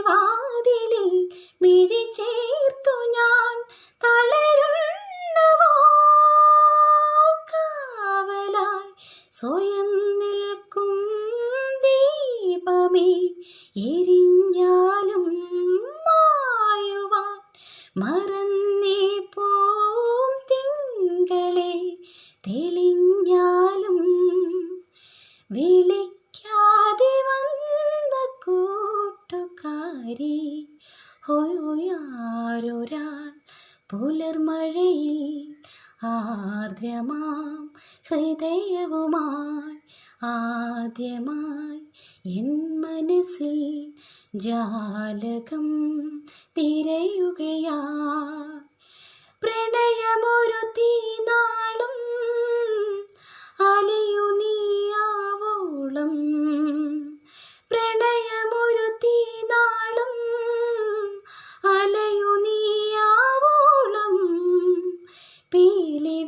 വാതിലിൽ മിഴി ചേർത്തു ഞാൻ തളരുന്നവലായി സ്വയം നിൽക്കും ദീപമേ എരിഞ്ഞാലും മായുവാൻ. മറന്നേ പോം തിങ്കളെ തെളിഞ്ഞാലും വിളിക്ക കൂട്ടുകാരി ഹോയാരൊരാൾ പുലർമഴയിൽ ആർദ്രമാം ഹൃദയവുമായി ആദ്യമായി എൻ മനസ്സിൽ ജാലകം തിരയുകയാ പ്രണയമൊരു തീനാളും 比例。